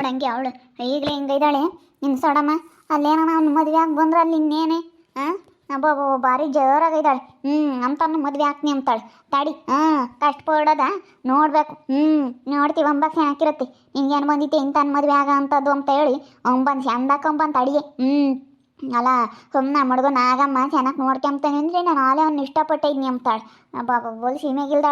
ನೋಡಂಗೆ ಅವಳು. ಈಗಲೇ ಹಿಂಗೆ ಇದ್ದಾಳೆ. ನಿನ್ನ ಸಡಮ್ಮ ಅಲ್ಲೇನೋ ಅವ್ನು ಮದುವೆ ಆಗಿ ಬಂದ್ರೆ ಅಲ್ಲಿ ಇನ್ನೇನೆ. ಹಾಂ ಅಬ್ಬಬ್ಬ ಭಾರಿ ಜೋರಾಗಿದ್ದಾಳೆ ಹ್ಞೂ ಅಂತನ್ನು ಮದುವೆ ಹಾಕ್ನಿ ಅಂತಾಳೆ. ತಾಡಿ ಹಾಂ ಕಷ್ಟಪಡೋದ ನೋಡಬೇಕು. ಹ್ಞೂ ನೋಡ್ತೀವಿ ಅಂಬಕ್ಕೆ ಹಾಕಿರತ್ತೆ ಹಿಂಗೇನು ಬಂದಿತ್ತು ಇಂಥ ಮದುವೆ ಆಗ ಅಂಥದ್ದು ಅಂತ ಹೇಳಿ, ಅವ್ನು ಬಂದು ಚಂದಾಕೊಂಬಂತ ಅಡಿಗೆ. ಹ್ಞೂ ಅಲ್ಲ ಸುಮ್ಮನೆ ಮಡ್ಗೋ ನಾಗಮ್ಮ ಚೆನ್ನಾಗಿ ನೋಡ್ಕೊಂತಾನೆ ಅಂದರೆ ನಾನು ಆಲೇ ಅವ್ನು ಇಷ್ಟಪಟ್ಟೆ ಇದ್ನಿ ಅಂತಾಳೆ ಬಾಬಾ ಬೋಲ್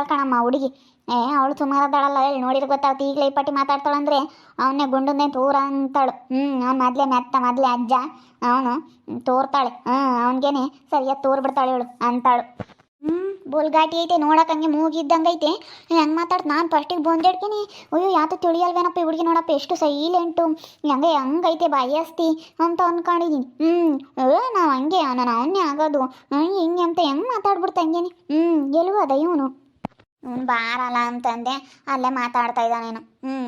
ಕಣಮ್ಮ ಹುಡುಗಿ. ಏ, ಅವಳು ಸುಮಾರು ಅದಾಳಲ್ಲ ಹೇಳಿ, ನೋಡಿದ್ರೆ ಗೊತ್ತಾಗ್ತಿ ಈಗಲೇ ಈ ಪಟ್ಟಿ ಮಾತಾಡ್ತಾಳಂದ್ರೆ ಅವನೇ ಗುಂಡನ್ನೇ ತೂರ ಅಂತಾಳು. ಹ್ಞೂ ಅವ್ನು ಮೊದಲೇ ಮೆತ್ತ, ಮೊದಲೇ ಅಜ್ಜ. ಅವನು ತೋರ್ತಾಳೆ. ಹ್ಞೂ ಅವನಿಗೇನೆ ಸರಿಯಾಗಿ ತೋರ್ಬಿಡ್ತಾಳೆ ಇವಳು ಅಂತಾಳು. ಹ್ಞೂ ಬೋಲ್ ಘಾಟಿ ಐತೆ ನೋಡಕ್ಕೆ ಹಂಗೆ ಮೂಗಿದ್ದಂಗೆ ಐತೆ ಹೆಂಗೆ ಮಾತಾಡ್, ನಾನು ಫಸ್ಟಿಗೆ ಬಂದಿಡ್ತೀನಿ ಅಯ್ಯೋ ಯಾತು ತಿಳಿಯಲ್ವೇನಪ್ಪ ಹುಡುಗಿ ನೋಡಪ್ಪ, ಎಷ್ಟು ಸೈಲೆಂಟು ಹಂಗೆ ಹಂಗೈತೆ ಬಾಯಸ್ತಿ ಅಂತ ಅಂದ್ಕೊಂಡಿದ್ದೀನಿ ಹ್ಞೂ ನಾವು ಹಂಗೆ, ನಾನು ಅವನ್ನೇ ಆಗೋದು. ಹಿಂಗೆ ಅಂತ ಹೆಂಗೆ ಮಾತಾಡ್ಬಿಡ್ತ ಹಂಗೇನೆ ಹ್ಞೂ ಗೆಲುವು ಅದ ಇವನು. ಇವನು ಬಾರಲ್ಲ ಅಂತಂದೆ, ಅಲ್ಲೇ ಮಾತಾಡ್ತಾ ಇದ್ದಾನೇನು. ಹ್ಞೂ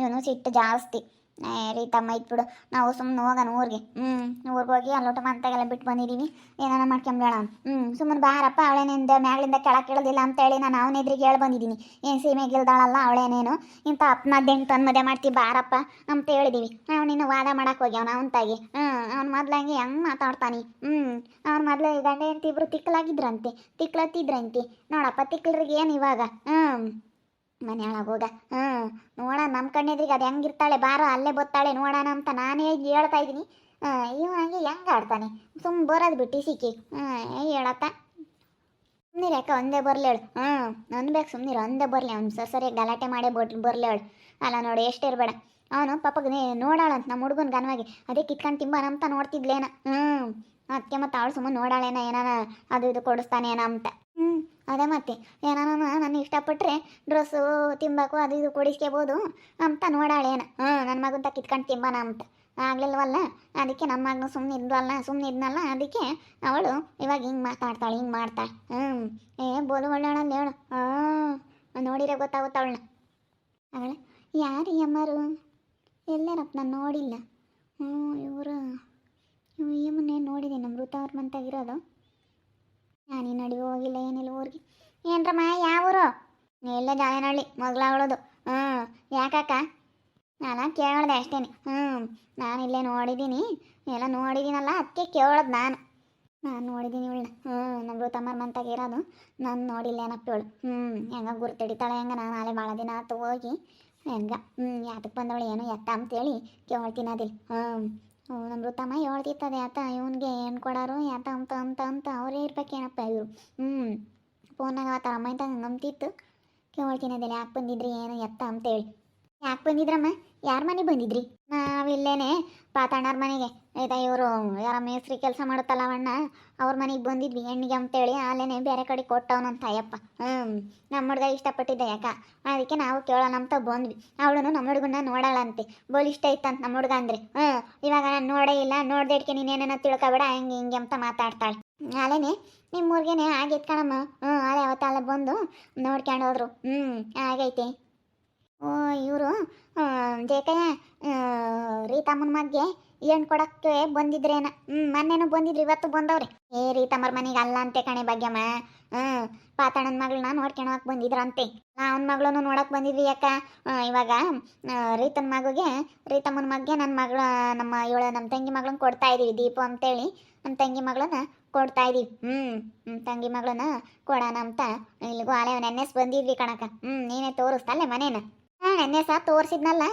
ಇವನು ಸಿಟ್ಟು ಜಾಸ್ತಿ. ಏ, ರೀ ತಮ್ಮ ಬಿಡು. ನಾವು ಸುಮ್ಮನೆ ಹೋಗೋಣ ಊರಿಗೆ. ಹ್ಞೂ ಊರಿಗೆ ಹೋಗಿ ಅಲ್ಲೋಟ ಮಂತಾಗೆಲ್ಲ ಬಿಟ್ಟು ಬಂದಿದ್ದೀವಿ ಏನಾರ ಮಾಡ್ಕೊಂಬೇಡ ಹ್ಞೂ ಸುಮ್ಮನೆ ಬಾರಪ್ಪ ಅವಳೇನಿಂದ ಮ್ಯಾಗಳಿಂದ ಕೆಳಗೆ ಕೇಳೋದಿಲ್ಲ ಅಂತೇಳಿ ನಾನು ಅವನ ಎದುರಿಗೆ ಹೇಳಿ ಬಂದಿದ್ದೀನಿ ಏನು ಸೀಮೆ ಗೆಲ್ದಾಳಲ್ಲ ಅವಳೇನೇನು ಇಂಥ ಹತ್ತನದ್ದೆಂಟು ತಂದು ಮದುವೆ ಮಾಡ್ತೀವಿ ಬಾರಪ್ಪ ಅಂತ ಹೇಳಿದ್ದೀವಿ ಅವನಿನ್ನು ವಾದ ಮಾಡೋಕೆ ಹೋಗಿ ಅವನ ತಾಗಿ ಹ್ಞೂ ಅವ್ನು ಮೊದ್ಲಂಗೆ ಹೆಂಗೆ ಮಾತಾಡ್ತಾನೆ. ಹ್ಞೂ ಅವ್ನು ಮೊದಲು ಗಂಡ ಹೆಂಡತಿ ಇಬ್ಬರು ತಿಕ್ಕಲಾಗಿದ್ರಂತೆ ತಿಕ್ಕಲತ್ತಿದ್ರಂತೆ ನೋಡಪ್ಪ ತಿಕ್ಕಲ್ರಿಗೆ ಏನು ಇವಾಗ? ಹ್ಞೂ ಮನೆಯೊಳಗೆ ಹೋಗ. ಹ್ಞೂ ನೋಡ ನಮ್ಮ ಕಣ್ಣೆದ್ರಿಗೆ ಅದು ಹೆಂಗಿರ್ತಾಳೆ, ಬಾರೋ, ಅಲ್ಲೇ ಬತ್ತಾಳೆ ನೋಡೋಣ ಅಂತ ನಾನೇ ಹೇಳ್ತಾ ಇದ್ದೀನಿ. ಇವ ಹಂಗೆ ಹೆಂಗೆ ಆಡ್ತಾನೆ? ಸುಮ್ಮ ಬರೋದು ಬಿಟ್ಟು ಸಿಕ್ಕಿ ಹ್ಞೂ ಹೇಳತ್ತ ಸುಮ್ಮನೆ ಯಾಕೆ, ಒಂದೇ ಹೇಳು ಹ್ಞೂ ಅನ್ಬೇಕು ಸುಮ್ಮನಿರು ಒಂದೇ ಬರಲಿ ಅವ್ನು ಸರ್ ಸರಿಯಾಗಿ ಗಲಾಟೆ ಮಾಡೇ ಬಟ್ ಬರಲಿ ಹೇಳು ಅಲ್ಲ ನೋಡಿ, ಎಷ್ಟು ಇರಬೇಡ. ಅವನು ಪಾಪಗೆ ನೋಡಾಳಂತ ನಮ್ಮ ಹುಡುಗನ ಗನವಾಗಿ, ಅದೇ ಕಿತ್ಕೊಂಡು ತಿಂಬಾನ ಅಂತ ನೋಡ್ತಿದ್ಲೇನ. ಹ್ಞೂ ಅದಕ್ಕೆ ಮತ್ತೆ ಅವಳು ಸುಮ್ಮನೆ ನೋಡಾಳೇನ, ಏನಾನ ಅದು ಇದು ಕೊಡಿಸ್ತಾನೇನ ಅಂತ. ಅದೇ ಮತ್ತೆ, ಏನಾನ ನನ್ನ ಇಷ್ಟಪಟ್ಟರೆ ಡ್ರೆಸ್ಸು ತಿಂಬಾಕು, ಅದು ಇದು ಕೊಡಿಸ್ಕೋಬೋದು ಅಂತ ನೋಡಾಳೇನ ಹ್ಞೂ ನನ್ನ ಮಗಂತ ಕಿತ್ಕೊಂಡು ತಿಂಬಾನ ಅಂತ. ಆಗ್ಲಿಲ್ವಲ್ಲ? ಅದಕ್ಕೆ ನಮ್ಮ ಮಗನ ಸುಮ್ಮನೆ ಇದ್ವಲ್ಲ ಸುಮ್ಮನೆ ಇದ್ನಲ್ಲ, ಅದಕ್ಕೆ ಅವಳು ಇವಾಗ ಹಿಂಗೆ ಮಾತಾಡ್ತಾಳೆ, ಹಿಂಗೆ ಮಾಡ್ತಾಳೆ ಹ್ಞೂ ಏ, ಬೋಲು ಒಳ್ಳೆಯವಳಲ್ಲ ಹೇಳು. ಹಾಂ, ನೋಡಿದ್ರೆ ಗೊತ್ತಾಗುತ್ತೆ ಅವಳನ್ನ? ಅವಳ, ಯಾರು ಯಮ್ಮರು ಅಮ್ಮರು? ಎಲ್ಲೇನಪ್ಪ ನಾನು ನೋಡಿಲ್ಲ. ಹ್ಞೂ ಇವರು ನೋಡಿದೆ ನೋಡಿದ್ದೀನಿ ಮೃತ ಅವ್ರ ಮಂತಾಗಿರೋದು ನಡಿ ಹೋಗಿಲ್ಲ, ಏನಿಲ್ಲ ಊರಿಗೆ. ಏನ್ರಮ್ಮ, ಯಾವ ಊರು? ಎಲ್ಲ ಜಾಯನಹಳ್ಳಿ ಮಗ್ಲ ಅವಳದು ಹ್ಞೂ ಯಾಕಕ್ಕ? ನಾನು ಕೇಳ್ದೆ ಅಷ್ಟೇನೆ. ಹ್ಞೂ ನಾನು ಇಲ್ಲೇ ನೋಡಿದ್ದೀನಿ ಎಲ್ಲ ನೋಡಿದ್ದೀನಲ್ಲ ಅದಕ್ಕೆ ಕೇಳೋದು ನಾನು. ನಾನು ನೋಡಿದ್ದೀನಿ ಇವಳನ್ನ. ಹ್ಞೂ ನಮ್ಮ ತಮ್ಮರ ಮಂತಾಗ ಇರೋದು. ನಾನು ನೋಡಿಲ್ಲ, ಏನಪ್ಪ ಇವಳು. ಹ್ಞೂ ಹೆಂಗ ಗುರ್ತಡಿತಾಳೆ, ಹೆಂಗ ನಾನು ನಾಳೆ ಭಾಳ ದಿನ ಆತು ಹೋಗಿ. ಹೆಂಗ ಹ್ಞೂ ಯಾತಕ್ಕೆ ಬಂದವಳು, ಏನೋ ಎತ್ತ ಅಂತೇಳಿ ಕೇಳ್ತೀನಿ ಅದಿಲ್ಲ ಹ್ಞೂ ನಮ್ಮ ಋತಮ್ಮ ಹೇಳ್ತಿತ್ತದ ಯಾತ ಇವನಿಗೆ ಏನು ಕೊಡಾರು ಯಾತ ಅಂತ ಅಂತ ಅಂತ, ಅವರೇ ಇರ್ಬೇಕೇನಪ್ಪ ಇವರು. ಹ್ಞೂ ಫೋನಾಗ ಆತ ಅಮ್ಮ ಅಂತ ನಂಬ್ತಿತ್ತು. ಕೇಳ್ತೀನಿ ಅದೆಲ್ಲ ಯಾಕೆ ಬಂದಿದ್ರಿ, ಏನು ಎತ್ತ, ಅಂತೇಳಿ. ಯಾಕೆ ಬಂದಿದ್ರಮ್ಮ? ಯಾರ ಮನೆ ಬಂದಿದ್ರಿ? ನಾವಿಲ್ಲೇನೆ ಪಾತಣ್ಣವ್ರ ಮನೆಗೆ. ಆಯ್ತಾ ಇವರು ಯಾರ ಮೇಸ್ತ್ರಿ ಕೆಲಸ ಮಾಡುತ್ತಲ್ಲ ಅವಣ್ಣ, ಅವ್ರ ಮನೆಗೆ ಬಂದಿದ್ವಿ. ಹೆಣ್ಣಿಗೆ ಅಂತೇಳಿ ಅಲ್ಲೇನೆ ಬೇರೆ ಕಡೆ ಕೊಟ್ಟವನಂತ ಅಯ್ಯಪ್ಪ. ಹ್ಞೂ ನಮ್ಮ ಹುಡುಗ ಇಷ್ಟಪಟ್ಟಿದ್ದೆ ಯಾಕ? ಅದಕ್ಕೆ ನಾವು ಕೇಳೋಣ ಅಂತ ಬಂದ್ವಿ. ಅವಳು ನಮ್ಮ ಹುಡುಗನ ಇಷ್ಟ ಇತ್ತಂತ ನಮ್ಮ ಹುಡುಗ ಅಂದ್ರೆ. ಹ್ಞೂ ಇವಾಗ ನಾನು ನೋಡೇ ಇಲ್ಲ ನೋಡ್ದೆ ಇಟ್ಕೆ ನೀನೇನ ತಿಳ್ಕೊಬೇಡ, ಹಂಗೆ ಹಿಂಗೆ ಅಂತ ಮಾತಾಡ್ತಾಳೆ. ಅಲ್ಲೇನೆ ನಿಮ್ಮ ಊರಿಗೇನೆ ಆಗೈತೆ ಕಣಮ್ಮ. ಹ್ಞೂ ಅದೇ ಅವತ್ತಲ್ಲ ಬಂದು ನೋಡ್ಕೊಂಡು ಹೋದ್ರು. ಹ್ಞೂ ಆಗೈತೆ ಇವರು ಜೇಕಯ್ಯ ರೀತಮ್ಮನ ಮಗ್ಗೆ ಏನು ಕೊಡಕ್ಕೆ ಬಂದಿದ್ರೇನ? ಹ್ಞೂ ಮೊನ್ನೆನು ಬಂದಿದ್ರು, ಇವತ್ತು ಬಂದವ್ರಿ. ಏ, ರೀತಮ್ಮರ ಮನೆಗೆ ಅಲ್ಲ ಅಂತೆ ಕಣೆ ಭಾಗ್ಯಮ್ಮ. ಹ್ಞೂ ಪಾತಣ್ಣನ ಮಗಳನ್ನ ನೋಡ್ಕೊಳಕ್ ಬಂದಿದ್ರಂತೆ. ಅವನ ಮಗಳನ್ನು ನೋಡಕ್ ಬಂದಿದ್ವಿ ಯಾಕ? ಇವಾಗ ರೀತನ ಮಗುಗೆ, ರೀತಮ್ಮನ ಮಗ್ಗೆ ನನ್ನ ಮಗಳ, ನಮ್ಮ ಇವಳ, ನಮ್ಮ ತಂಗಿ ಮಗಳನ್ನ ಕೊಡ್ತಾ ಇದೀವಿ, ದೀಪು ಅಂತೇಳಿ. ನಮ್ಮ ತಂಗಿ ಮಗಳನ್ನ ಕೊಡ್ತಾ ಇದೀವಿ. ಹ್ಞೂ ತಂಗಿ ಮಗಳನ್ನ ಕೊಡೋಣ ಅಂತ ಇಲ್ಲಿಗೂ ಆಲೆ ನೆನ್ನೆಸ್ ಬಂದಿದ್ವಿ ಕಣಕ ಹ್ಞೂ ನೀನೇ ತೋರಿಸ್ತಲ್ಲೇ ಮನೇನ? ನೆನ್ನೆ ಸಹ ತೋರಿಸಿದ್ನಲ್ಲ.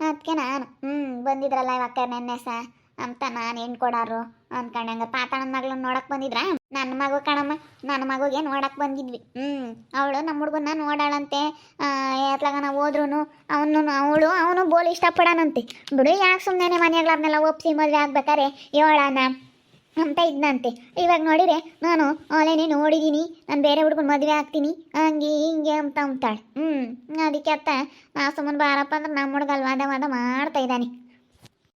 ಅದಕ್ಕೆ ನಾನು ಹ್ಞೂ ಬಂದಿದ್ರಲ್ಲ ಇವಾಗ ನೆನ್ನೆ ಸಹ ಅಂತ ನಾನು ಹೆಣ್ಣು ಕೊಡಾರು ಅಂದ್ಕೊಂಡಂಗ ತಾತಣ್ಣನ ಮಗಳನ್ನ ನೋಡಕ್ಕೆ ಬಂದಿದ್ರ? ನನ್ನ ಮಗು ಕಣಮ್ಮ ನನ್ನ ಮಗುಗೆ ನೋಡಕ್ಕೆ ಬಂದಿದ್ವಿ. ಹ್ಞೂ ಅವಳು ನಮ್ಮ ಹುಡುಗನ ನೋಡಾಳಂತೆ. ಎತ್ಲಾಗನ ಹೋದ್ರು ಅವನು, ಅವಳು, ಅವನು ಬೋಲ್ ಇಷ್ಟಪಡಾನಂತೆ. ಬಿಡು, ಯಾಕೆ ಸುಮ್ಮನೆ ಮನೆಗಳನ್ನೆಲ್ಲ ಒಪ್ಸಿ ಮದುವೆ ಆಗ್ಬೇಕಾರೆ? ಹೇಳಣ ಅಂತ ಇದ್ನಂತೆ. ಇವಾಗ ನೋಡಿದ್ರೆ ನಾನು ಆನ್ಲೈನೇ ನೋಡಿದ್ದೀನಿ ನಾನು ಬೇರೆ ಹುಡುಗನ ಮದುವೆ ಆಗ್ತೀನಿ ಹಂಗೆ ಹಿಂಗೆ ಅಂತ ಅಂತಾಳೆ ಹ್ಞೂ ಅದಕ್ಕೆ ಅತ್ತ ನಾ ಸುಮ್ಮನೆ ಬಾರಪ್ಪ ಅಂದ್ರೆ ನಮ್ಮ ಹುಡುಗ ವಾದ ವಾದ ಮಾಡ್ತಾ ಇದ್ದಾನೆ.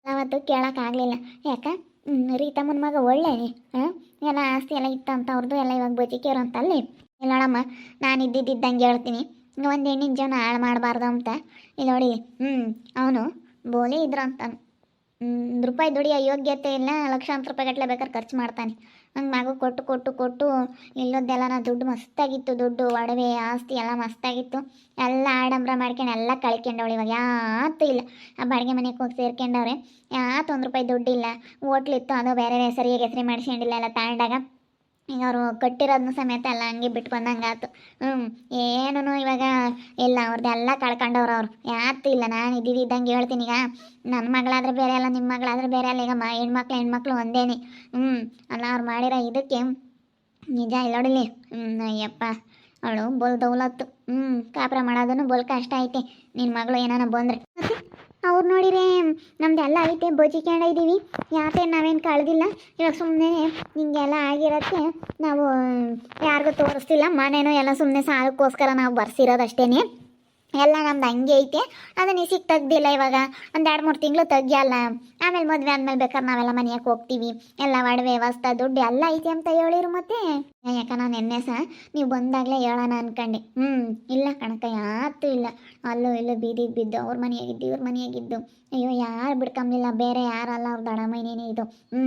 ಅವತ್ತು ಕೇಳೋಕ್ಕಾಗಲಿಲ್ಲ ಯಾಕ? ಹ್ಮ್, ರೀತಮ್ಮನ ಮಗ ಒಳ್ಳೆ ಹಾಂ ಎಲ್ಲ ಆಸ್ತಿ ಎಲ್ಲ ಇತ್ತಂತ ಅವ್ರದ್ದು ಎಲ್ಲ ಇವಾಗ ಬಚಿಕೇರು ಅಂತ ಅಲ್ಲಿ ಇಲ್ಲ ನೋಡಮ್ಮ ನಾನು ಇದ್ದಿದ್ದಂಗೆ ಹೇಳ್ತೀನಿ. ಒಂದು ಹೆಣ್ಣಿನ ಜೀವನ ಹಾಳು ಮಾಡಬಾರ್ದು ಅಂತ. ಇಲ್ಲಿ ನೋಡಿ ಹ್ಞೂ ಅವನು ಬೋಲಿ ಇದ್ರು ಹ್ಮ್, ರೂಪಾಯಿ ದುಡಿಯೋ ಯೋಗ್ಯತೆ ಇಲ್ಲ, ಲಕ್ಷಾಂತರ ರೂಪಾಯಿ ಗಟ್ಟಲೆ ಬೇಕಾದ್ರೆ ಖರ್ಚು ಮಾಡ್ತಾನೆ. ಹಂಗೆ ಮಗು ಕೊಟ್ಟು ಕೊಟ್ಟು ಕೊಟ್ಟು ಇಲ್ಲೊದ್ದೆಲ್ಲ ದುಡ್ಡು ಮಸ್ತಾಗಿತ್ತು, ದುಡ್ಡು, ಒಡವೆ, ಆಸ್ತಿ ಎಲ್ಲ ಮಸ್ತಾಗಿತ್ತು. ಎಲ್ಲ ಆಡಂಬರ ಮಾಡ್ಕೊಂಡು ಎಲ್ಲ ಕಳ್ಕೊಂಡವಳು ಇವಾಗ. ಯಾತು ಇಲ್ಲ. ಆ ಬಾಡಿಗೆ ಮನೆಗೆ ಹೋಗಿ ಸೇರ್ಕೊಂಡವ್ರೆ ಯಾತು ಒಂದು ರೂಪಾಯಿ ದುಡ್ಡಿಲ್ಲ. ಹೋಟ್ಲಿತ್ತು ಅದು ಬೇರೆ ಸರಿಯಾಗಿ ಹೆಸರಿ ಮಾಡಿಸ್ಕೊಂಡಿಲ್ಲ, ಎಲ್ಲ ತಗೊಂಡಾಗ. ಈಗ ಅವರು ಕಟ್ಟಿರೋದನ್ನ ಸಮೇತ ಎಲ್ಲ ಹಂಗೆ ಬಿಟ್ಕೊಂಡಂಗೆ ಆಯ್ತು ಹ್ಞೂ ಏನೂ ಇವಾಗ ಇಲ್ಲ ಅವ್ರದ್ದೆಲ್ಲ ಕಳ್ಕೊಂಡವ್ರು ಅವ್ರು. ಯಾತು ಇಲ್ಲ, ನಾನು ಇದ್ದಿದ್ದಂಗೆ ಹೇಳ್ತೀನಿ ಈಗ. ನನ್ನ ಮಗಳಾದ್ರೆ ಬೇರೆ ಅಲ್ಲ ನಿಮ್ಮ ಮಗಳಾದ್ರೆ ಬೇರೆ ಅಲ್ಲ. ಈಗ ಮ, ಹೆಣ್ಮಕ್ಳು ಹೆಣ್ಮಕ್ಳು ಒಂದೇನೆ. ಹ್ಞೂ ಅಲ್ಲ ಅವ್ರು ಮಾಡಿರೋ ಇದಕ್ಕೆ ನಿಜ ಇಲ್ಲ ನೋಡಿಲಿ ಹ್ಞೂ ಅಯ್ಯಪ್ಪ, ಅವಳು ಬೋಲ್ ದೌಲತ್ತು ಹ್ಞೂ ಕಾಪ್ರ ಮಾಡೋದನ್ನು ಬೋಲ್ ಕಷ್ಟ ಐತೆ. ನಿನ್ನ ಮಗಳು ಏನಾನ ಬಂದ್ರೆ. ಅವ್ರು ನೋಡಿರೆ ನಮ್ದೆಲ್ಲ ಐತೆ ಬಜಿಕ್ಯಾಂಡ ಇದ್ದೀವಿ ಯಾಕೆ ನಾವೇನು ಕಳೆದಿಲ್ಲ. ಇವಾಗ ಸುಮ್ಮನೆ ಹಿಂಗೆಲ್ಲ ಆಗಿರೋಕ್ಕೆ ನಾವು, ಯಾರಿಗೂ ತೋರಿಸ್ತಿಲ್ಲ. ಮನೇನೂ ಎಲ್ಲ ಸುಮ್ಮನೆ ಸಾಲಕ್ಕೋಸ್ಕರ ನಾವು ಬರ್ಸಿರೋದಷ್ಟೇ ಎಲ್ಲ ನಮ್ದು ಹಂಗೆ ಐತೆ. ಅದನ್ನ ಇಸಿಗೆ ತೆಗ್ದಿಲ್ಲ ಇವಾಗ. ಒಂದು ಎರಡು ಮೂರು ತಿಂಗಳು ತೆಗಿಯಲ್ಲ. ಆಮೇಲೆ ಮದುವೆ ಆದ್ಮೇಲೆ ಬೇಕಾದ್ರೆ ನಾವೆಲ್ಲ ಮನೆಯಕ್ಕೆ ಹೋಗ್ತೀವಿ. ಎಲ್ಲ ಒಡವೆ ವಸ್ತ ದುಡ್ಡು ಎಲ್ಲ ಐತೆ ಅಂತ ಹೇಳಿರು ಮತ್ತೆ. ಯಾಕ ನಾನು ನಿನ್ನೆ ಸಹ ನೀವು ಬಂದಾಗಲೇ ಹೇಳೋಣ ಅನ್ಕಂಡೆ. ಹ್ಞೂ ಇಲ್ಲ ಕಣಕ ಯಾತು ಇಲ್ಲ. ಅಲ್ಲೂ ಇಲ್ಲೂ ಬೀದಿಗೆ ಬಿದ್ದು ಅವ್ರ ಮನೆಯಾಗಿದ್ದು ಇವ್ರ ಮನೆಯಾಗಿದ್ದು. ಅಯ್ಯೋ, ಯಾರು ಬಿಡ್ಕೊಂಬಿಲ್ಲ ಬೇರೆ ಯಾರಲ್ಲ ಅವ್ರ ದಡಮೈನೇನೇ ಇದು. ಹ್ಞೂ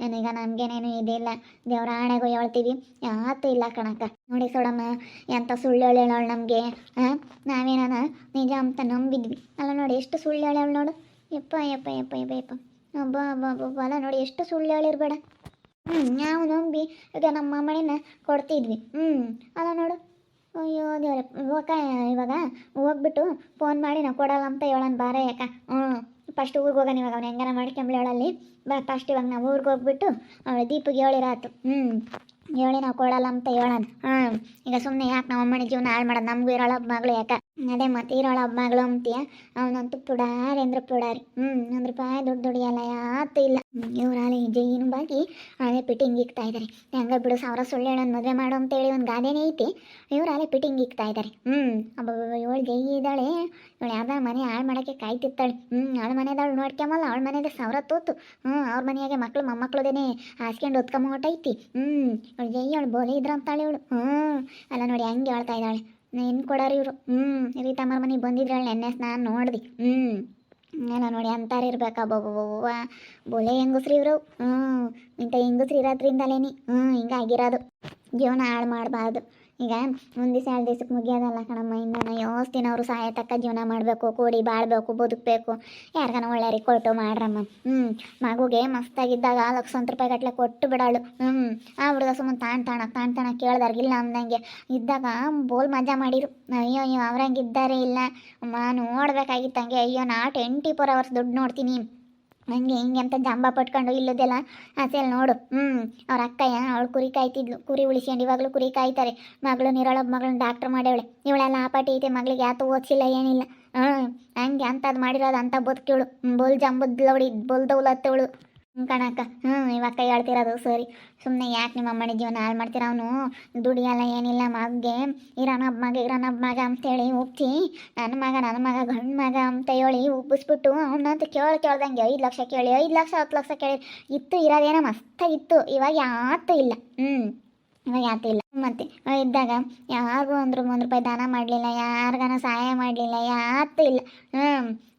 ಏನೀಗ ನಮಗೇನೇನು ಇದಿಲ್ಲ ದೇವ್ರ ಆಣೆಗೂ ಹೇಳ್ತೀವಿ. ಯಾತು ಇಲ್ಲ ಕಣಕ ನೋಡಿ ಸೋಡಮ್ಮ ಎಂಥ ಸುಳ್ಳು ಹೇಳೋಳು ನಮಗೆ ಹಾಂ ನಾವೇನಾನ ನಿಜ ಅಂತ ನಂಬಿದ್ವಿ. ಅಲ್ಲ ನೋಡಿ, ಎಷ್ಟು ಸುಳ್ಳು ಹೇಳೋಳು ನೋಡು. ಯಪ್ಪ ಯಪ್ಪ ಯಪ್ಪ ಯಪ್ಪ ಯಪ್ಪ. ಅಬ್ಬ ಅಬ್ಬ, ಅಲ್ಲ ನೋಡಿ, ಎಷ್ಟು ಸುಳ್ಳು ಹೇಳಿರ್ಬೇಡ. ಹ್ಞೂ ನಾವು ನಂಬಿ ಈಗ ನಮ್ಮ ಮನೆನ ಕೊಡ್ತಿದ್ವಿ. ಹ್ಞೂ ಅಲ್ಲ ನೋಡು. ಅಯ್ಯೋ, ದೇವ್ರೆ ಇವಾಗ ಇವಾಗ ಹೋಗ್ಬಿಟ್ಟು ಫೋನ್ ಮಾಡಿ ನಾವು ಕೊಡಲ್ಲ ಅಂತ ಹೇಳೋಣ ಬಾರ ಯಾಕ? ಹ್ಞೂ ಫಸ್ಟ್ ಊರಿಗೆ ಹೋಗೋಣ ಇವಾಗ ಅವ್ನು ಹೆಂಗಾರ ಮಾಡಿ ಹೇಳಲ್ಲಿ ಬಾ ಫಸ್ಟ್ ಇವಾಗ ನಾವು ಊರಿಗೆ ಹೋಗ್ಬಿಟ್ಟು ಅವಳು ದೀಪಿಗೆ ಹೇಳಿರಾತು. ಹ್ಞೂ ಹೇಳಿ ನಾವು ಕೊಡಲ್ಲ ಅಂತ ಹೇಳೋಣ ಹಾಂ ಈಗ ಸುಮ್ಮನೆ ಯಾಕೆ ನಮ್ಮ ಅಮ್ಮನ ಜೀವನ ಹಾಳು ಮಾಡೋದು? ನಮಗೂ ಇರೋಲ್ಲ ಮಗಳು ಯಾಕೆ? ಅದೇ ಮತ್ತೆ ಇರೋಳ ಹಬ್ಬಗಳು ಅಂತೀಯ? ಅವನಂತೂ ಪುಡಾರಿ ಅಂದ್ರೆ ಪುಡಾರಿ. ಹ್ಞೂ ಒಂದು ರೂಪಾಯಿ ದುಡ್ಡು ದುಡಿಯಲ್ಲ ಯಾತು ಇಲ್ಲ. ಇವರಾಲೆ ಜೈನು ಬಾಗಿ ಅದೇ ಪಿಟಿಂಗ್ ಇಕ್ತಾ ಇದಾರೆ. ಹೆಂಗ ಬಿಡು, ಸಾವಿರ ಸುಳ್ಳು ಹೇಳೋನ್ ಮದುವೆ ಮಾಡು ಅಂತೇಳಿ ಒಂದು ಗಾದೆನೇ ಐತಿ. ಇವರಾಲೆ ಪಿಟಿಂಗ್ ಇಕ್ತಾ ಇದ್ದಾರೆ ಹ್ಞೂ ಅಬ್ಬ ಇವಳು ಜೈ ಇದ್ದಾಳೆ. ಇವಳು ಯಾವ್ದಾರ ಮನೆ ಹಾಳು ಮಾಡೋಕ್ಕೆ ಕಾಯ್ತಿರ್ತಾಳೆ. ಹ್ಞೂ ಅವಳ ಮನೆದವಳು ನೋಡ್ಕೊಂಬಲ್ಲ ಅವಳ ಮನೆಗೆ ಸಾವಿರ ತೋತು. ಹ್ಞೂ ಅವ್ರ ಮನೆಯಾಗೆ ಮಕ್ಳು ಮೊಮ್ಮಕ್ಳದೇನೆ ಹಾಸ್ಕೊಂಡು ಹೊತ್ಕೊಂಬಟ್ಟೈತಿ ಹ್ಞೂ ಇವಳು ಜೈ, ಅವಳು ಬೋಲೆ ಇದ್ರಂತಾಳೆ ಇವಳು. ಹ್ಞೂ ಅಲ್ಲ ನೋಡಿ, ಹಂಗೆ ಹೇಳ್ತಾ ಇದ್ದಾಳೆ. ಏನು ಕೊಡಾರಿ ಇವರು. ಹ್ಞೂ ರೀತಮ್ಮರ ಮನೆಗೆ ಬಂದಿದ್ರಳು ನೆನ್ನೆ ನಾನು ನೋಡ್ದಿ. ಹ್ಞೂ ಎಲ್ಲ ನೋಡಿ ಅಂತಾರೆ ಇರ್ಬೇಕಾಬವ್ವ ಬೋಲೆ ಹೆಂಗಸ್ರಿ ಇವರು. ಹ್ಞೂ ಇಂಥ ಹೆಂಗಸ್ರು ಇರೋದ್ರಿಂದಲೇನಿ. ಹ್ಞೂ ಹಿಂಗಾಗಿರೋದು ಜೀವನ ಹಾಳು ಮಾಡಬಾರ್ದು. ಈಗ ಒಂದು ದಿವಸ ಎರಡು ದಿವ್ಸಕ್ಕೆ ಮುಗಿಯೋದಲ್ಲ ಕಣಮ್ಮ ಇನ್ನು ಯೋಸ್ತಿನ ಅವರು ಸಹಾಯ ತಕ್ಕ ಜೀವನ ಮಾಡಬೇಕು, ಕೂಡಿ ಬಾಳಬೇಕು, ಬದುಕಬೇಕು. ಯಾರಿಗಾನ ಒಳ್ಳೆಯವ್ರಿಗೆ ಕೊಟ್ಟು ಮಾಡ್ರಮ್ಮ. ಹ್ಞೂ ಮಗುಗೆ ಮಸ್ತಾಗಿದ್ದಾಗ ಲಕ್ಷಾಂತರ ರೂಪಾಯಿ ಗಟ್ಟಲೆ ಕೊಟ್ಟು ಬಿಡಾಳು. ಹ್ಞೂ ಆ ಹುಡುಗ ಸುಮ್ಮನೆ ತಾಣ್ ತಾಣ ತಾಣ್ ತಾಣ ಕೇಳ್ದಾರ್ಗಿಲ್ಲ ಅಂದಂಗೆ. ಇದ್ದಾಗ ಬೋಲ್ ಮಜಾ ಮಾಡಿರು. ಅಯ್ಯೋ ಅಯ್ಯೋ, ಅವ್ರಂಗೆ ಇದ್ದಾರೆ ಇಲ್ಲ. ಅಮ್ಮ, ನೋಡ್ಬೇಕಾಗಿತ್ತಂಗೆ. ಅಯ್ಯೋ, ನಾ ಟ್ವೆಂಟಿ ಫೋರ್ ಅವರ್ಸ್ ದುಡ್ಡು ನೋಡ್ತೀನಿ. ಹಂಗೆ ಹಿಂಗೆ ಅಂತ ಜಂಬ ಪಟ್ಕೊಂಡು ಇಲ್ಲದೆಲ್ಲ ಆಸೆಯಲ್ಲಿ ನೋಡು. ಹ್ಞೂ ಅವ್ರ ಅಕ್ಕಯ್ಯ, ಅವಳು ಕುರಿ ಕಾಯ್ತಿದ್ಲು. ಕುರಿ ಉಳಿಸ್ಕೊಂಡು ಇವಾಗಲೂ ಕುರಿ ಕಾಯ್ತಾರೆ. ಮಗಳು ನಿರಳ, ಮಗಳನ್ನ ಡಾಕ್ಟ್ರ್ ಮಾಡ್ಯವಳೆ. ಇವಳೆಲ್ಲ ಆಪಾಟಿ ಐತೆ, ಮಗಳಿಗೆ ಯಾತು ಓದಿಸಿಲ್ಲ, ಏನಿಲ್ಲ. ಹ್ಞೂ ಹಂಗೆ ಅಂಥದ್ದು ಮಾಡಿರೋದು ಅಂತ ಬದುಕಿವಳು ಬೋಲ್ ಜಂಬದ್ಲವಳಿ ಬೋಲ್ ದೌಲತ್ತವಳು ಕಣಕ್ಕ. ಹ್ಞೂ ಇವಾಗ ಕೈ ಹೇಳ್ತಿರೋದು ಸರಿ. ಸುಮ್ಮನೆ ಯಾಕೆ ನಿಮ್ಮ ಅಮ್ಮನ ಜೀವನ ಹಾಳು ಮಾಡ್ತೀರ ಅವನು? ದುಡಿಯಲ್ಲ, ಏನಿಲ್ಲ ಮಗ್ಗೆ ಇರೋನ ಹಬ್ಬ ಮಗ, ಇರೋನ ಹಬ್ಬ ಮಗ ಅಂತೇಳಿ ಉಪ್ಪಿ ನನ್ನ ಮಗ ನನ್ನ ಮಗ, ಗಂಡ ಮಗ ಅಂತ ಹೇಳಿ ಉಬ್ಬಿಸ್ಬಿಟ್ಟು ಅವನಂತ ಕೇಳಿ, ಕೇಳ್ದಂಗೆ ಐದು ಲಕ್ಷ ಕೇಳಿ, ಐದು ಲಕ್ಷ, ಹತ್ತು ಲಕ್ಷ ಕೇಳಿ. ಇತ್ತು, ಇರೋದೇನೋ ಮಸ್ತಾಗಿತ್ತು. ಇವಾಗ ಯಾತು ಇಲ್ಲ. ಹ್ಞೂ ಇವಾಗ ಯಾತು ಇಲ್ಲ ಮತ್ತೆ ಇದ್ದಾಗ ಯಾರಿಗೂ ಒಂದು ಒಂದು ರೂಪಾಯಿ ದಾನ ಮಾಡಲಿಲ್ಲ, ಯಾರಿಗಾನ ಸಹಾಯ ಮಾಡಲಿಲ್ಲ ಯಾತು ಇಲ್ಲ. ಹ್ಞೂ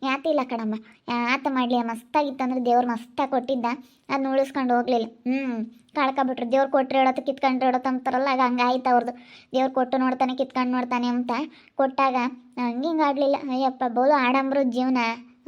ಯಾತು ಇಲ್ಲ ಕಣಮ್ಮ. ಯಾತ ಮಾಡಲಿಲ್ಲ ಮಸ್ತಾಗಿತ್ತು ಅಂದ್ರೆ ದೇವ್ರು ಮಸ್ತಾಗಿ ಕೊಟ್ಟಿದ್ದ. ಅದನ್ನ ಉಳಿಸ್ಕೊಂಡು ಹೋಗ್ಲಿಲ್ಲ. ಹ್ಞೂ ಕಳ್ಕೊಬಿಟ್ರು. ದೇವ್ರು ಕೊಟ್ಟರೆ ಹೇಳೋದು ಕಿತ್ಕೊಂಡು ಹೇಳೋದು ಅಂತಾರಲ್ಲ, ಆಗ ಹಂಗಾಯ್ತು ಅವ್ರದ್ದು ದೇವ್ರು ಕೊಟ್ಟು ನೋಡ್ತಾನೆ, ಕಿತ್ಕೊಂಡು ನೋಡ್ತಾನೆ ಅಂತ ಕೊಟ್ಟಾಗ ಹಂಗೆ ಹಿಂಗೆ ಆಡಲಿಲ್ಲ ಅಯ್ಯಪ್ಪ, ಬೋಲು ಆಡಂಬ್ರು ಜೀವನ.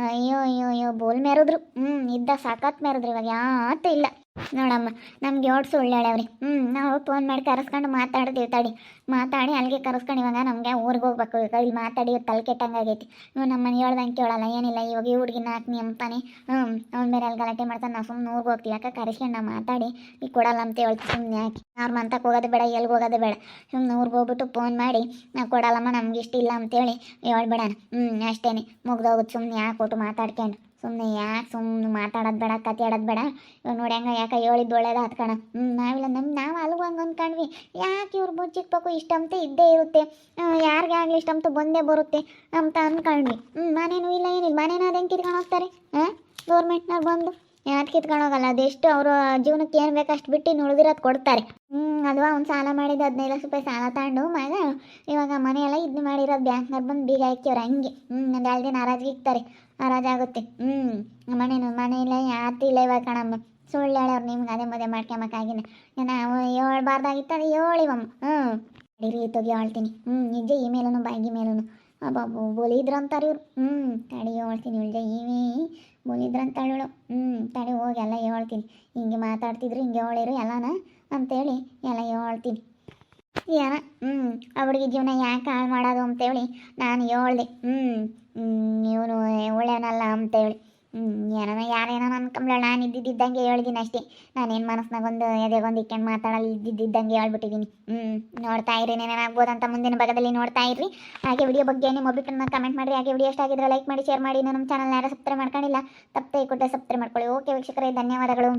ಅಯ್ಯೋ ಅಯ್ಯೋ ಅಯ್ಯೋ, ಬೋಲ್ ಮೇರಿದ್ರು ಹ್ಞೂ ಇದ್ದ ಸಾಕತ್ ಮೇರಿದ್ರು ಇವಾಗ. ಯಾತು ಇಲ್ಲ. ನೋಡಮ್ಮ, ನಮ್ಗೆ ಎರಡು ಸುಳ್ಳು ರೀ ಹ್ಞೂ ನಾವು ಫೋನ್ ಮಾಡಿ ಕರೆಸ್ಕೊಂಡು ಮಾತಾಡ್ತೀವಿ ತಡಿ ಮಾತಾಡಿ ಅಲ್ಲಿಗೆ ಕರೆಸ್ಕೊಂಡು ಇವಾಗ ನಮಗೆ ಊರಿಗೆ ಹೋಗ್ಬೇಕು ಈಗ. ಇಲ್ಲಿ ಮಾತಾಡಿ ತಲೆ ಕೆಟ್ಟಂಗೆ ಆಗೈತಿ. ಇವ್ ನಮ್ಮ ಮನೆ ಹೇಳ್ದಂಗೆ ಕೇಳಲ್ಲ, ಏನಿಲ್ಲ. ಇವಾಗ ಈ ಹುಡುಗಿನ ಹಾಕ್ನಿ ಅಂತಾನೆ. ಹ್ಞೂ ಅವ್ನ ಮೇಲೆ ಅಲ್ಲಿ ಗಲಾಟೆ ಮಾಡ್ತಾನೆ. ನಾವು ಸುಮ್ಮನೆ ಊರಿಗೆ ಹೋಗ್ತೀವಿ. ಯಾಕೆ ಕರೆಸ್ಕೊಂಡು ನಾವು ಮಾತಾಡಿ. ಈಗ ಕೊಡಲ್ಲ ಅಂತ ಹೇಳ್ತೀವಿ ಸುಮ್ಮನೆ ಯಾಕೆ? ಅವ್ರ ಮಂತಕ್ಕೆ ಹೋಗೋದು ಬೇಡ ಎಲ್ಲಿಗೆ ಹೋಗೋದು ಬೇಡ. ಸುಮ್ಮನೆ ಊರಿಗೆ ಹೋಗ್ಬಿಟ್ಟು ಫೋನ್ ಮಾಡಿ, ನಾವು ಕೊಡಲ್ಲಮ್ಮ, ನಮ್ಗೆ ಇಷ್ಟ ಇಲ್ಲ ಅಂತೇಳಿ ಹೇಳ್ಬೇಡಣ. ಹ್ಞೂ ಅಷ್ಟೇ ಮುಗ್ದೋಗುತ್ತೆ ಸುಮ್ಮನೆ ಯಾಕೆ ಕೊಟ್ಟು ಮಾತಾಡ್ಕೊಂಡು? ಸುಮ್ಮನೆ ಯಾಕೆ ಸುಮ್ಮನೆ ಮಾತಾಡೋದು ಬೇಡ ಕತೆ ಆಡೋದು ಬೇಡ. ಇವಾಗ ನೋಡಿ ಹಂಗ ಯಾಕೆ ಹೇಳಿದ್ದು ಒಳ್ಳೇದು ಹತ್ಕಣ ಹ್ಞೂ ನಾವಿಲ್ಲ ನಮ್ಮ ನಾವು ಅಲ್ಗೂ ಹಂಗೆ ಅಂದ್ಕೊಂಡ್ವಿ ಯಾಕೆ ಇವ್ರು ಇಷ್ಟ ಅಂತ ಇದ್ದೇ ಇರುತ್ತೆ. ಯಾರಿಗೆ ಆಗಲಿ ಇಷ್ಟ ಅಂತ ಬಂದೇ ಬರುತ್ತೆ ಅಂತ ಅಂದ್ಕೊಂಡ್ವಿ ಹ್ಞೂ ಮನೇನೂ ಇಲ್ಲ, ಏನಿಲ್ಲ. ಮನೇನ ಹೆಂಗೆ ಕಿತ್ಕೊಂಡು ಹೋಗ್ತಾರೆ? ಹಾಂ ಗೌರ್ಮೆಂಟ್ನವ್ರು ಬಂದು. ಯಾರು ಕಿತ್ಕೊಂಡು ಹೋಗಲ್ಲ ಅದೆಷ್ಟು ಅವರು ಜೀವನಕ್ಕೆ ಏನು ಬೇಕು ಅಷ್ಟು ಬಿಟ್ಟು ಉಳಿದಿರೋದು ಕೊಡ್ತಾರೆ. ಹ್ಞೂ ಅಲ್ವಾ ಒಂದು ಸಾಲ ಮಾಡಿದ ಹದಿನೈದು ಲಕ್ಷ ರೂಪಾಯಿ ಸಾಲ ತಗೊಂಡು ಮಗ ಇವಾಗ ಮನೆಯೆಲ್ಲ ಇದನ್ನ ಮಾಡಿರೋದು ಬ್ಯಾಂಕ್ನವ್ರು ಬಂದು ಬೀಗ ಹಾಕ್ಯವ್ರು ಹಂಗೆ. ಹ್ಞೂ ಒಂದು ಎರಡು ದಿನ ಹರಾಜಿಗೆ ಇಕ್ತಾರೆ ಹರಾಜಾಗುತ್ತೆ ಹ್ಞೂ ಮನೇನು ಮನೆ ಇಲ್ಲ ಯಾತಿ ಇಲ್ಲ ಇವಾಗ ಕಣಮ್ಮ. ಸುಳ್ಳು ಹೇಳೋರು ನಿಮ್ಗೆ ಅದೇ ಮದುವೆ ಮಾಡ್ಕೊಂಬಕ್ಕಾಗಿನ ನಾವು ಹೇಳ್ಬಾರ್ದಾಗಿತ್ತು, ಅದು ಹೇಳಿವಮ್ಮ ಹ್ಞೂ ಅಡಿರಿ ತೊಗೆ ಹೇಳ್ತೀನಿ. ಹ್ಞೂ ನಿಜ ಈ ಮೇಲೂ ಬಾಗಿ ಮೇಲೂ ಅಬ್ಬಬ್ಬ ಬೋಲಿದ್ರು ಅಂತಾರೆ ಇವ್ರು. ಹ್ಞೂ ತಡಿ ಹೇಳ್ತೀನಿ, ಉಳಿದ ಇವೇ ಬೋಲಿದ್ರು ಅಂತಾಳು ಹ್ಞೂ ತಡಿ ಹೋಗಿ ಎಲ್ಲ ಹೇಳ್ತೀನಿ. ಹಿಂಗೆ ಮಾತಾಡ್ತಿದ್ರು, ಹಿಂಗೆ ಹೇಳಿರು ಎಲ್ಲನ ಅಂತೇಳಿ ಎಲ್ಲ ಹೇಳ್ತೀನಿ. ಏನ? ಹ್ಞೂ ಅವ್ರಿಗೆ ಜೀವನ ಯಾಕೆ ಹಾಳು ಮಾಡೋದು ಅಂತೇಳಿ ನಾನು ಹೇಳ್ದೆ. ಹ್ಞೂ ಇವನು ಒಳ್ಳೆಯವನಲ್ಲ ಅಂತೇಳಿ. ಏನೋ ಯಾರೇನೋ ಅನ್ಕೊಂಬ್ಳ ನಾನು ಇದ್ದಿದ್ದಂಗೆ ಹೇಳಿದ್ದೀನಿ ಅಷ್ಟೇ. ನಾನೇನು ಮನಸ್ನಾಗ ಒಂದು ಎದೆಗೊಂದು ಇಕ್ಕೊಂಡು ಮಾತಾಡಲ್ಲ, ಇದ್ದಿದ್ದಂಗೆ ಹೇಳ್ಬಿಟ್ಟಿದ್ದೀನಿ ಹ್ಞೂ ನೋಡ್ತಾ ಇರಿ ಅಂತ ಮುಂದಿನ ಭಾಗದಲ್ಲಿ ನೋಡ್ತಾ ಇರಿ ಹಾಗೆ ವಿಡಿಯೋ ಬಗ್ಗೆ ನಿಮ್ಮ ಒಬ್ಬಿಟ್ಟನ್ನ ಕಮೆಂಟ್ ಮಾಡಿರಿ. ಹಾಗೆ ವಿಡಿಯೋ ಇಷ್ಟ ಆಗಿದ್ರೆ ಲೈಕ್ ಮಾಡಿ ಶೇರ್ ಮಾಡಿ. ನಮ್ಮ ಚಾನಲ್ ಯಾರು ಸಬ್ಸ್ಕ್ರೈಬ್ ಮಾಡ್ಕೊಂಡಿಲ್ಲ ತಪ್ಪೇ ಕೊಟ್ಟರೆ ಸಬ್ಸ್ಕ್ರೈಬ್ ಮಾಡ್ಕೊಳ್ಳಿ. ಓಕೆ ವೀಕ್ಷಕರೇ, ಧನ್ಯವಾದಗಳು.